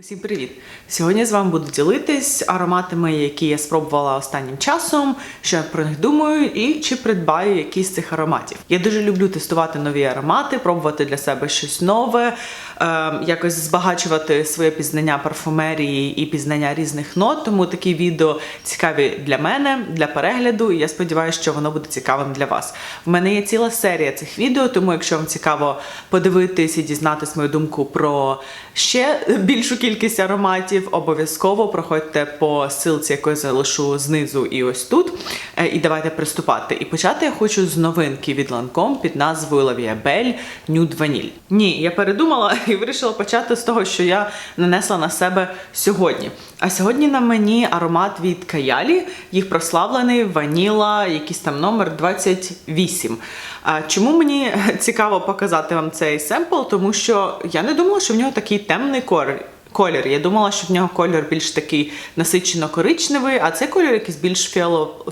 Усім привіт! Сьогодні з вами буду ділитись ароматами, які я спробувала останнім часом, що я про них думаю, і чи придбаю якісь з цих ароматів. Я дуже люблю тестувати нові аромати, пробувати для себе щось нове, е, якось збагачувати своє пізнання парфумерії і пізнання різних нот. Тому такі відео цікаві для мене, для перегляду, і я сподіваюся, що воно буде цікавим для вас. В мене є ціла серія цих відео, тому якщо вам цікаво подивитись і дізнатись мою думку про ще більшу кількість ароматів, обов'язково проходьте по ссылці, яку я залишу знизу і ось тут. Е, І давайте приступати. І почати я хочу з новинки від Lancome під назвою Belle Nude Vanille. Ні, я передумала і вирішила почати з того, що я нанесла на себе сьогодні. А сьогодні на мені аромат від Каялі, їх прославлений ваніла, якийсь там номер 28. А чому мені цікаво показати вам цей семпл? Тому що я не думала, що в нього такий темний колір. Колір. Я думала, що в нього колір більш такий насичено-коричневий, а цей колір якийсь більш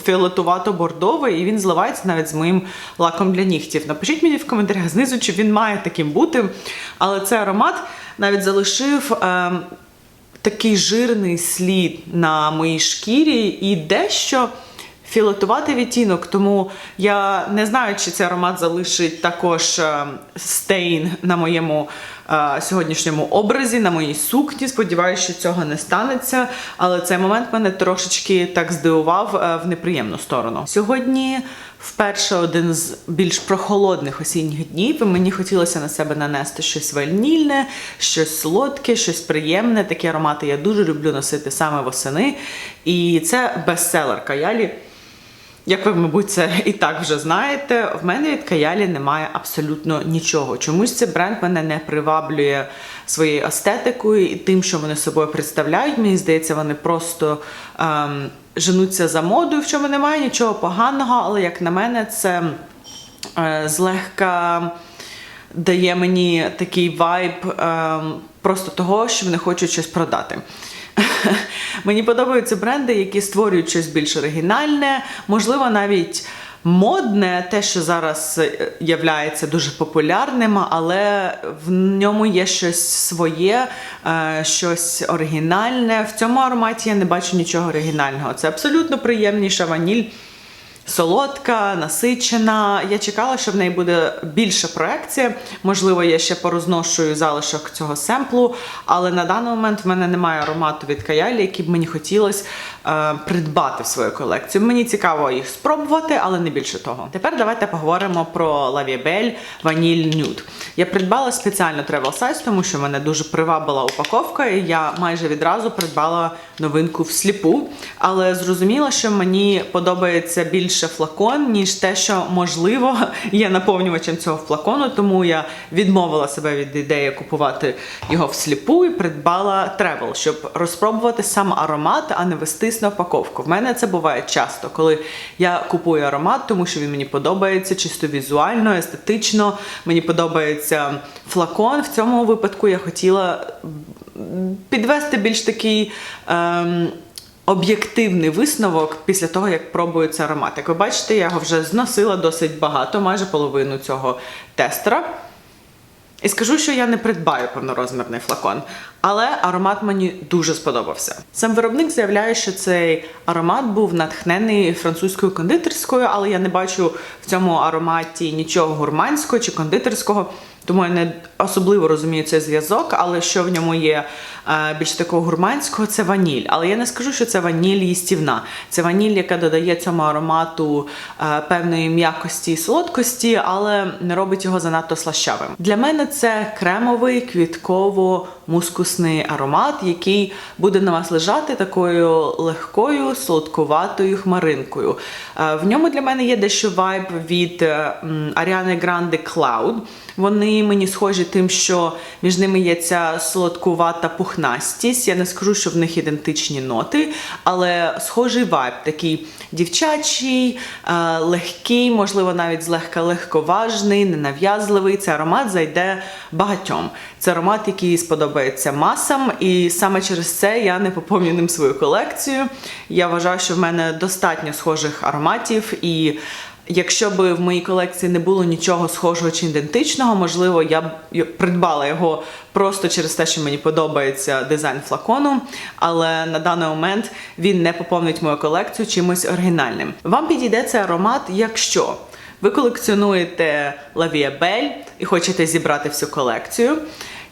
фіолетувато-бордовий, і він зливається навіть з моїм лаком для нігтів. Напишіть мені в коментарях знизу, чи він має таким бути. Але цей аромат навіть залишив. ем, такий жирний слід на моїй шкірі і дещо фіолетуватий відтінок, тому я не знаю, чи цей аромат залишить також е, стейн на моєму е, сьогоднішньому образі, на моїй сукні. Сподіваюся, що цього не станеться. Але цей момент мене трошечки так здивував е, в неприємну сторону. Сьогодні вперше один з більш прохолодних осінніх днів, і мені хотілося на себе нанести щось ванільне, щось солодке, щось приємне. Такі аромати я дуже люблю носити саме восени. І це бестселер Каялі. Як ви, мабуть, це і так вже знаєте, в мене від Каялі немає абсолютно нічого. Чомусь цей бренд мене не приваблює своєю естетикою і тим, що вони собою представляють. Мені здається, вони просто ем, женуться за модою, в чому немає нічого поганого, але як на мене, це е, злегка дає мені такий вайб ем, просто того, що вони хочуть щось продати. Мені подобаються бренди, які створюють щось більш оригінальне, можливо, навіть модне, те, що зараз є являється дуже популярним, але в ньому є щось своє, е, щось оригінальне. В цьому ароматі я не бачу нічого оригінального. Це абсолютно приємніша ваніль. Солодка, насичена. Я чекала, що в неї буде більша проекція. Можливо, я ще порозношую залишок цього семплу, але на даний момент в мене немає аромату від Каялі, який б мені хотілося е, придбати в свою колекцію. Мені цікаво їх спробувати, але не більше того. Тепер давайте поговоримо про Belle Vanille Nude. Я придбала спеціально travel size, тому що мене дуже привабила упаковка, і я майже відразу придбала новинку всліпу. Але зрозуміла, що мені подобається більше флакон, ніж те, що можливо є наповнювачем цього флакону, тому я відмовила себе від ідеї купувати його всліпу і придбала тревел, щоб розпробувати сам аромат, а не вестись на упаковку. В мене це буває часто, коли я купую аромат, тому що він мені подобається чисто візуально, естетично. Мені подобається флакон. В цьому випадку я хотіла підвести більш такий. Ем, Об'єктивний висновок після того, як пробую цей аромат. Як ви бачите, я його вже зносила досить багато, майже половину цього тестера. І скажу, що я не придбаю повнорозмірний флакон, але аромат мені дуже сподобався. Сам виробник заявляє, що цей аромат був натхнений французькою кондитерською, але я не бачу в цьому ароматі нічого гурманського чи кондитерського. Тому я не особливо розумію цей зв'язок, але що в ньому є е, більш такого гурманського, це ваніль. Але я не скажу, що це ваніль їстівна. Це ваніль, яка додає цьому аромату е, певної м'якості і солодкості, але не робить його занадто слащавим. Для мене це кремовий квітково-мускусний аромат, який буде на вас лежати такою легкою, солодкуватою хмаринкою. Е, в ньому для мене є дещо вайб від е, Ariana Grande Cloud. Вони мені схожі тим, що між ними є ця солодкувата пухнастість. Я не скажу, що в них ідентичні ноти, але схожий вайб, такий дівчачий, е, легкий, можливо, навіть злегка легковажний, ненав'язливий. Цей аромат зайде багатьом. Це аромат, який сподобається масам, і саме через це я не поповню ним свою колекцію. Я вважаю, що в мене достатньо схожих ароматів і Якщо б в моїй колекції не було нічого схожого чи ідентичного, можливо, я б придбала його просто через те, що мені подобається дизайн флакону, але на даний момент він не поповнить мою колекцію чимось оригінальним. Вам підійде цей аромат, якщо ви колекціонуєте Belle і хочете зібрати всю колекцію.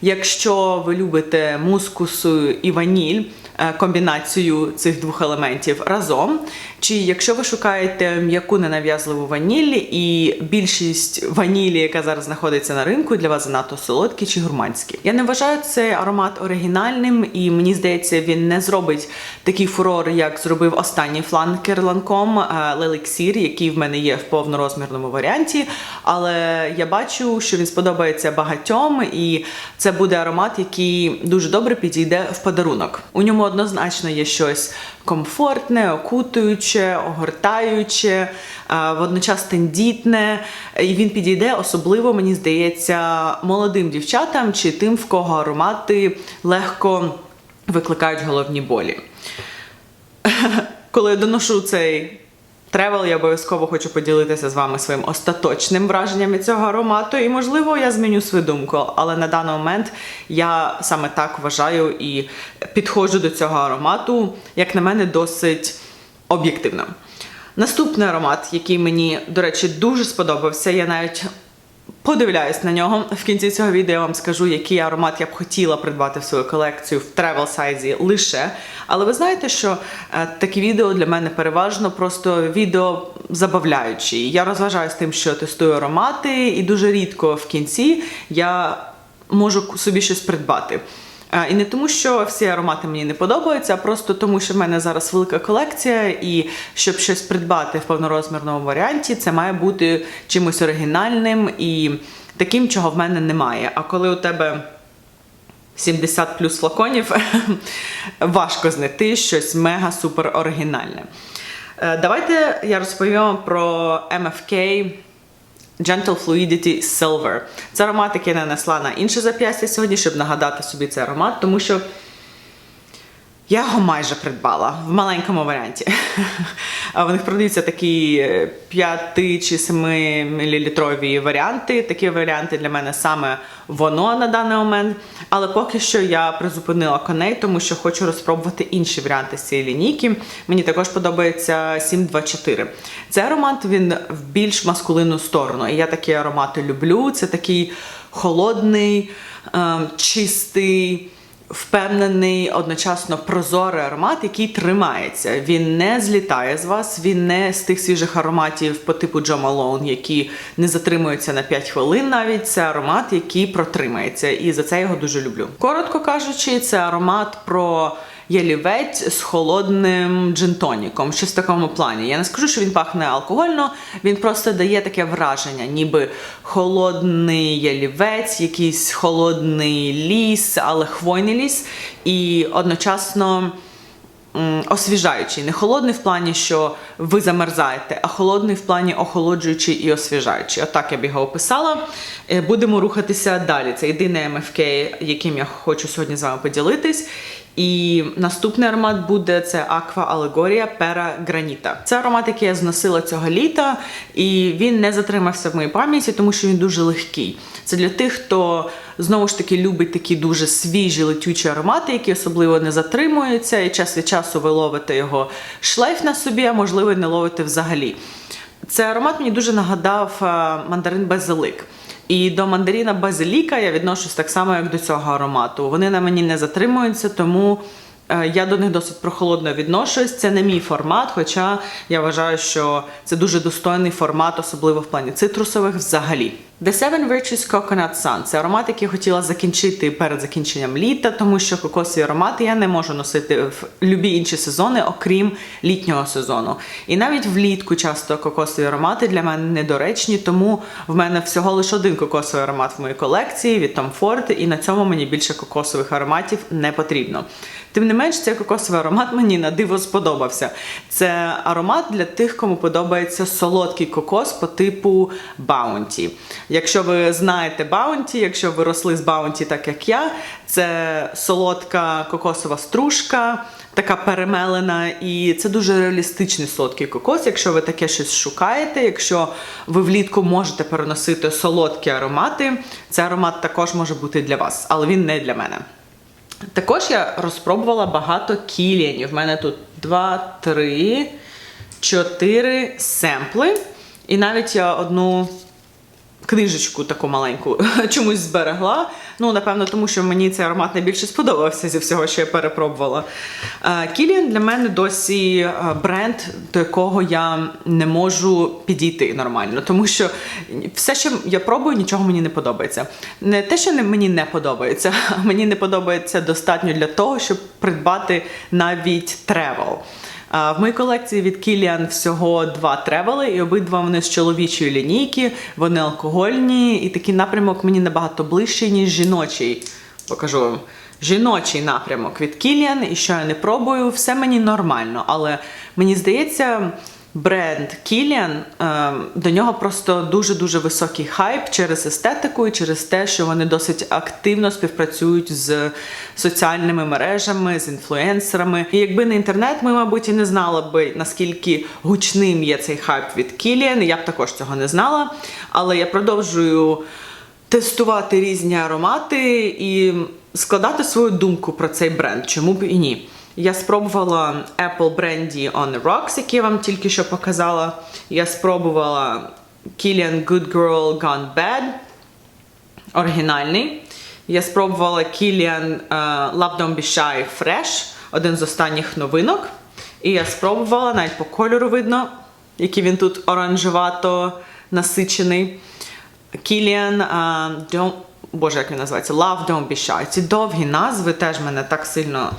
Якщо ви любите мускусу і ваніль, е, комбінацію цих двох елементів разом, чи якщо ви шукаєте м'яку ненав'язливу ваніль і більшість ванілі, яка зараз знаходиться на ринку, для вас занадто солодкі чи гурманські. Я не вважаю цей аромат оригінальним, і мені здається, він не зробить такий фурор, як зробив останній фланкер ланком Лелексір, який в мене є в повнорозмірному варіанті. Але я бачу, що він сподобається багатьом, і це буде аромат, який дуже добре підійде в подарунок. У ньому однозначно є щось комфортне, окутуюче, огортаюче, водночас тендітне. І він підійде особливо, мені здається, молодим дівчатам чи тим, в кого аромати легко викликають головні болі. Коли я доношу цей тревел, я обов'язково хочу поділитися з вами своїм остаточним враженням від цього аромату. І, можливо, я зміню свою думку. Але на даний момент я саме так вважаю і підходжу до цього аромату, як на мене, досить об'єктивно. Наступний аромат, який мені, до речі, дуже сподобався, я навіть Подивляюсь на нього. В кінці цього відео я вам скажу, який аромат я б хотіла придбати в свою колекцію в тревел сайзі лише. Але ви знаєте, що е, такі відео для мене переважно просто відео забавляючі. Я розважаюся тим, що тестую аромати, і дуже рідко в кінці я можу собі щось придбати. Е, І не тому, що всі аромати мені не подобаються, а просто тому, що в мене зараз велика колекція, і щоб щось придбати в повнорозмірному варіанті, це має бути чимось оригінальним і таким, чого в мене немає. А коли у тебе 70 плюс флаконів, важко знайти щось мега супер оригінальне. Е, Давайте я розповім про MFK Gentle Fluidity Silver. Це аромат, який я нанесла на інше зап'ястя сьогодні, щоб нагадати собі цей аромат, тому що я його майже придбала в маленькому варіанті. В них продаються такі 5 чи 7 мл варіанти. Такі варіанти для мене саме воно на даний момент. Але поки що я призупинила коней, тому що хочу розпробувати інші варіанти з цієї лінійки. Мені також подобається 724. Цей аромат він в більш маскулинну сторону. І я такі аромати люблю. Це такий холодний, ем, чистий впевнений, одночасно прозорий аромат, який тримається. Він не злітає з вас, він не з тих свіжих ароматів по типу Джо Малоун, які не затримуються на 5 хвилин. Навіть це аромат, який протримається, і за це я його дуже люблю. Коротко кажучи, це аромат про. Ялівець з холодним джинтоніком, щось в такому плані. Я не скажу, що він пахне алкогольно, він просто дає таке враження, ніби холодний ялівець, якийсь холодний ліс, але хвойний ліс, і одночасно освіжаючий. Не холодний в плані, що ви замерзаєте, а холодний в плані охолоджуючий і освіжаючий. Отак я б його описала. Е, Будемо рухатися далі. Це єдиний МФК, яким я хочу сьогодні з вами поділитись. І наступний аромат буде це Aqua Allegoria Pera Granita. Це аромат, який я зносила цього літа, і він не затримався в моїй пам'яті, тому що він дуже легкий. Це для тих, хто знову ж таки любить такі дуже свіжі летючі аромати, які особливо не затримуються, і час від часу ви ловите його шлейф на собі, а можливо, не ловите взагалі. Цей аромат мені дуже нагадав мандарин базилик. І до мандаріна базиліка я відношусь так само, як до цього аромату. Вони на мені не затримуються, тому я до них досить прохолодно відношусь. Це не мій формат, хоча я вважаю, що це дуже достойний формат, особливо в плані цитрусових взагалі. The Seven Virtues Coconut Sun – це аромат, який я хотіла закінчити перед закінченням літа, тому що кокосові аромати я не можу носити в любі інші сезони, окрім літнього сезону. І навіть влітку часто кокосові аромати для мене недоречні, тому в мене всього лише один кокосовий аромат в моїй колекції від Tom Ford, і на цьому мені більше кокосових ароматів не потрібно. Тим не менш, цей кокосовий аромат мені на диво сподобався. Це аромат для тих, кому подобається солодкий кокос по типу Bounty. Якщо ви знаєте Баунті, якщо ви росли з Баунті, так як я, це солодка кокосова стружка, така перемелена, і це дуже реалістичний солодкий кокос. Якщо ви таке щось шукаєте, якщо ви влітку можете переносити солодкі аромати, цей аромат також може бути для вас, але він не для мене. Також я розпробувала багато кіліанів. В мене тут 2, 3, 4 семпли. І навіть я одну книжечку таку маленьку чомусь зберегла. Ну, напевно, тому що мені цей аромат найбільше сподобався зі всього, що я перепробувала. Кіліан для мене досі е, бренд, до якого я не можу підійти нормально, тому що все, що я пробую, нічого мені не подобається. Не те, що мені не подобається, а мені не подобається достатньо для того, щоб придбати навіть тревел. В моїй колекції від Kilian всього два тревели, і обидва вони з чоловічої лінійки, вони алкогольні, і такий напрямок мені набагато ближчий, ніж жіночий. Покажу вам. Жіночий напрямок від Kilian, і що я не пробую, все мені нормально. Але мені здається, бренд Kilian, е, до нього просто дуже-дуже високий хайп через естетику і через те, що вони досить активно співпрацюють з соціальними мережами, з інфлюенсерами. І якби не інтернет, ми, мабуть, і не знали би, наскільки гучним є цей хайп від Kilian. Я б також цього не знала. Але я продовжую тестувати різні аромати і складати свою думку про цей бренд, чому б і ні. Я спробувала Apple Brandy on the Rocks, який я вам тільки що показала. Я спробувала Kilian Good Girl Gone Bad, оригінальний. Я спробувала Kilian е, Love Don't Be Shy Fresh, один з останніх новинок. І я спробувала, навіть по кольору видно, який він тут оранжевато насичений. Kilian uh, Don't... Боже, як він називається? Love Don't Be Shy. Ці довгі назви теж мене так сильно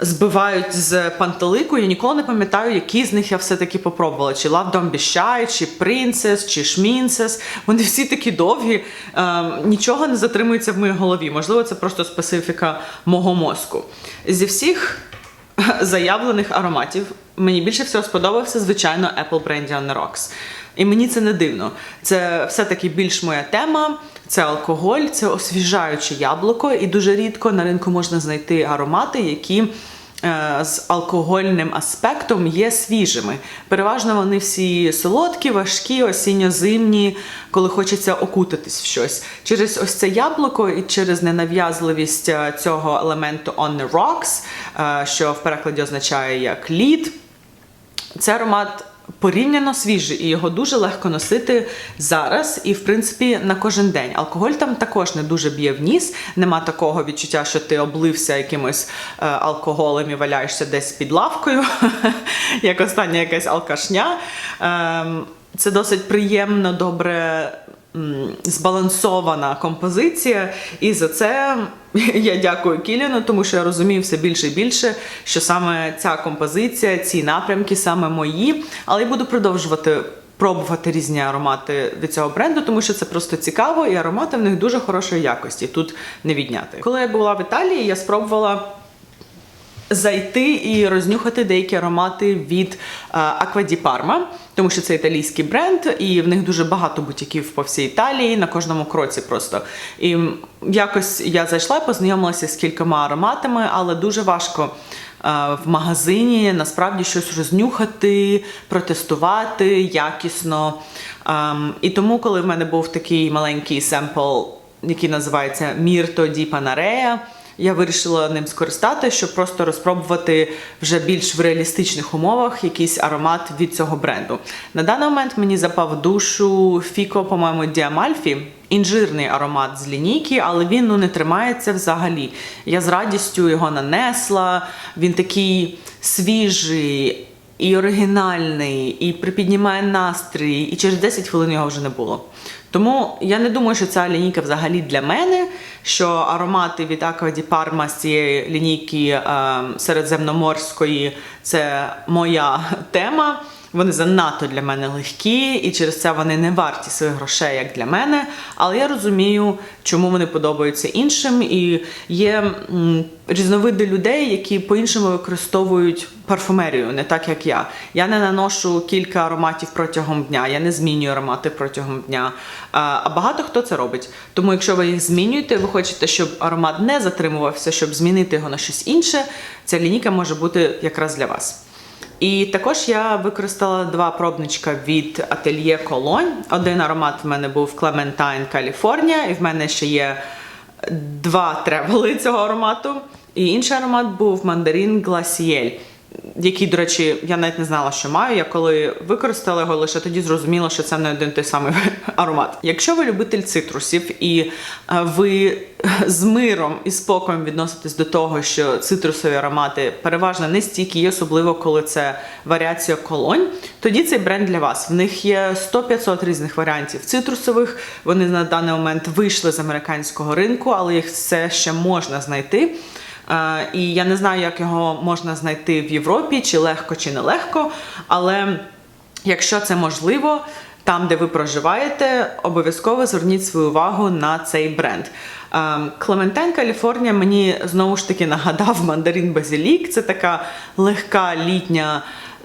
збивають з пантелику. Я ніколи не пам'ятаю, які з них я все-таки попробувала. Чи Love Don't Be Shy, чи Princess, чи Schminces. Вони всі такі довгі, е, нічого не затримується в моїй голові. Можливо, це просто специфіка мого мозку. Зі всіх заявлених ароматів мені більше всього сподобався, звичайно, Apple Brandy on the Rocks. І мені це не дивно. Це все-таки більш моя тема. Це алкоголь, це освіжаюче яблуко, і дуже рідко на ринку можна знайти аромати, які е, з алкогольним аспектом є свіжими. Переважно вони всі солодкі, важкі, осінньо-зимні, коли хочеться окутатись в щось. Через ось це яблуко і через ненав'язливість е, цього елементу on the rocks, е, що в перекладі означає як лід. Це аромат порівняно свіжий, і його дуже легко носити зараз і, в принципі, на кожен день. Алкоголь там також не дуже б'є в ніс. Нема такого відчуття, що ти облився якимось е, алкоголем і валяєшся десь під лавкою, як остання якась алкашня. Ем, це досить приємно, добре. Збалансована композиція, і за це я дякую Кіліну, тому що я розумію все більше і більше, що саме ця композиція, ці напрямки саме мої, але я буду продовжувати пробувати різні аромати від цього бренду, тому що це просто цікаво, і аромати в них дуже хорошої якості. Тут не відняти. Коли я була в Італії, я спробувала зайти і рознюхати деякі аромати від Аква Ді Парма, тому що це італійський бренд, і в них дуже багато бутіків по всій Італії, на кожному кроці просто. І якось я зайшла, познайомилася з кількома ароматами, але дуже важко. е, В магазині насправді щось рознюхати, протестувати якісно. Ем, І тому, коли в мене був такий маленький семпл, який називається Мірто Ді Панарея, я вирішила ним скористати, щоб просто розпробувати вже більш в реалістичних умовах якийсь аромат від цього бренду. На даний момент мені запав душу Фіко, по-моєму, Діамальфі. Інжирний аромат з лінійки, але він ну не тримається взагалі. Я з радістю його нанесла. Він такий свіжий і оригінальний, і припіднімає настрій, і через 10 хвилин його вже не було. Тому я не думаю, що ця лінійка взагалі для мене, що аромати від Акваді Парма з цієї лінійки е, середземноморської це моя тема. Вони занадто для мене легкі, і через це вони не варті своїх грошей, як для мене. Але я розумію, чому вони подобаються іншим. І є різновиди людей, які по-іншому використовують парфумерію, не так як я. Я не наношу кілька ароматів протягом дня, я не змінюю аромати протягом дня. А багато хто це робить. Тому, якщо ви їх змінюєте, ви хочете, щоб аромат не затримувався, щоб змінити його на щось інше, ця лінійка може бути якраз для вас. І також я використала два пробничка від ательє Колонь. Один аромат в мене був Clementine Каліфорнія, і в мене ще є два тревели цього аромату. І інший аромат був мандарин Glaciel, який, до речі, я навіть не знала, що маю. Я коли використала його, лише тоді зрозуміла, що це не один той самий аромат. Якщо ви любитель цитрусів і е, ви з миром і спокоєм відноситесь до того, що цитрусові аромати переважно не стійкі, особливо коли це варіація колонь, тоді цей бренд для вас. В них є 100-500 різних варіантів цитрусових. Вони на даний момент вийшли з американського ринку, але їх все ще можна знайти. Е, І я не знаю, як його можна знайти в Європі, чи легко, чи не легко. Але якщо це можливо, там, де ви проживаєте, обов'язково зверніть свою увагу на цей бренд. Клементайн Каліфорнія мені знову ж таки нагадав мандарин Базилік. Це така легка літня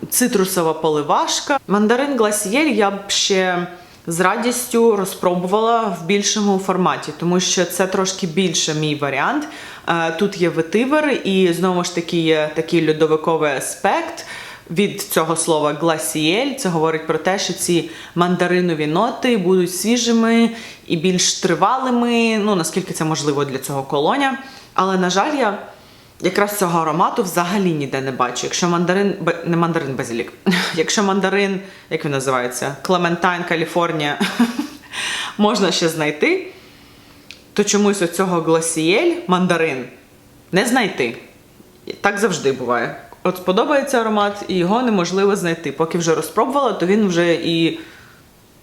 цитрусова поливашка. Мандарин Гласієль я б ще з радістю розпробувала в більшому форматі, тому що це трошки більше мій варіант. Е, Тут є ветивер, і знову ж таки є такий льодовиковий аспект. Від цього слова гласіель це говорить про те, що ці мандаринові ноти будуть свіжими і більш тривалими, ну наскільки це можливо для цього колоня. Але, на жаль, я якраз цього аромату взагалі ніде не бачу. Якщо мандарин, не мандарин базилік, якщо мандарин, як він називається, Клементайн Каліфорнія, можна ще знайти, то чомусь оцього гласіель мандарин не знайти. Так завжди буває. От сподобається аромат, і його неможливо знайти. Поки вже розпробувала, то він вже і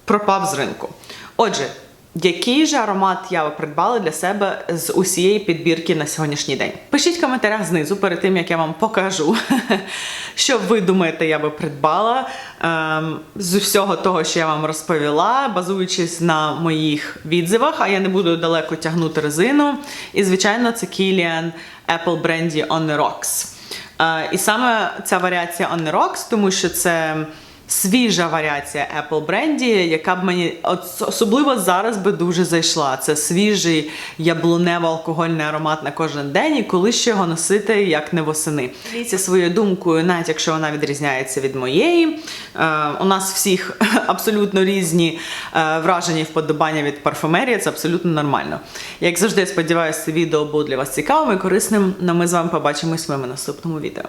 пропав з ринку. Отже, який же аромат я би придбала для себе з усієї підбірки на сьогоднішній день? Пишіть в коментарях знизу перед тим, як я вам покажу, що ви думаєте, я би придбала ем, з всього того, що я вам розповіла, базуючись на моїх відзивах, а я не буду далеко тягнути резину. І, звичайно, це Kilian Apple Brandy On The Rocks. Е, І саме ця варіація On The Rocks, тому що це свіжа варіація Apple бренді, яка б мені особливо зараз би дуже зайшла. Це свіжий яблунево-алкогольний аромат на кожен день, і коли ще його носити, як не восени. Діліться своєю думкою, навіть якщо вона відрізняється від моєї. Е, у нас всіх абсолютно різні е, враження і вподобання від парфумерії, це абсолютно нормально. Як завжди, сподіваюся, це відео було для вас цікавим і корисним. Ну, ми з вами побачимось в моєму наступному відео.